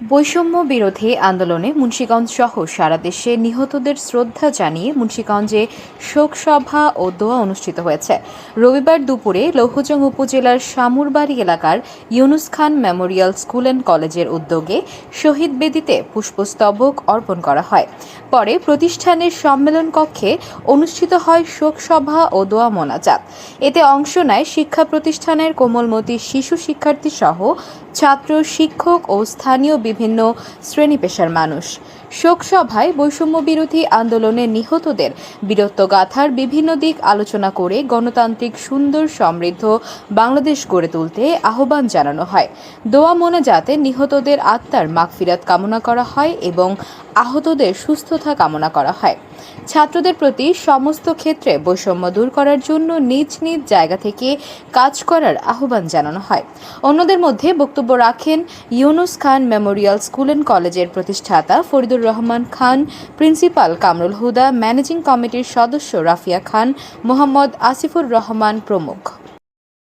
বৈষম্য বিরোধী আন্দোলনে মুন্সীগঞ্জ সহ সারা দেশে নিহতদের শ্রদ্ধা জানিয়ে মুন্সীগঞ্জে শোকসভা ও দোয়া অনুষ্ঠিত হয়েছে। রবিবার দুপুরে লৌহজং উপজেলার শামুরবাড়ি এলাকার Yunus Khan memorial school and কলেজের উদ্যোগে শহীদ বেদিতে পুষ্পস্তবক অর্পণ করা হয়। পরে প্রতিষ্ঠানের সম্মেলন কক্ষে অনুষ্ঠিত হয় শোকসভা ও দোয়া মোনাজাত। এতে অংশ নেয় শিক্ষা প্রতিষ্ঠানের কোমলমতি শিশু শিক্ষার্থী সহ ছাত্র, শিক্ষক ও স্থানীয় বিভিন্ন শ্রেণি পেশার মানুষ। শোকসভায় বৈষম্য বিরোধী আন্দোলনে নিহতদের বীরত্বগাথার বিভিন্ন দিক আলোচনা করে গণতান্ত্রিক সুন্দর সমৃদ্ধ বাংলাদেশ গড়ে তুলতে আহ্বান জানানো হয়। দোয়া মোনাজাতে নিহতদের আত্মার মাগফিরাত কামনা করা হয় এবং আহতদের সুস্থতা কামনা করা হয়। ছাত্রদের প্রতি সমস্ত ক্ষেত্রে বৈষম্য দূর করার জন্য নিজ নিজ জায়গা থেকে কাজ করার আহ্বান জানানো হয়। অন্যদের মধ্যে বক্তব্য রাখেন Yunus Khan memorial school and কলেজের প্রতিষ্ঠাতা ফরিদুর রহমান খান, প্রিন্সিপাল কামরুল হুদা, ম্যানেজিং কমিটির সদস্য রাফিয়া খান, মোহাম্মদ আসিফুর রহমান প্রমুখ।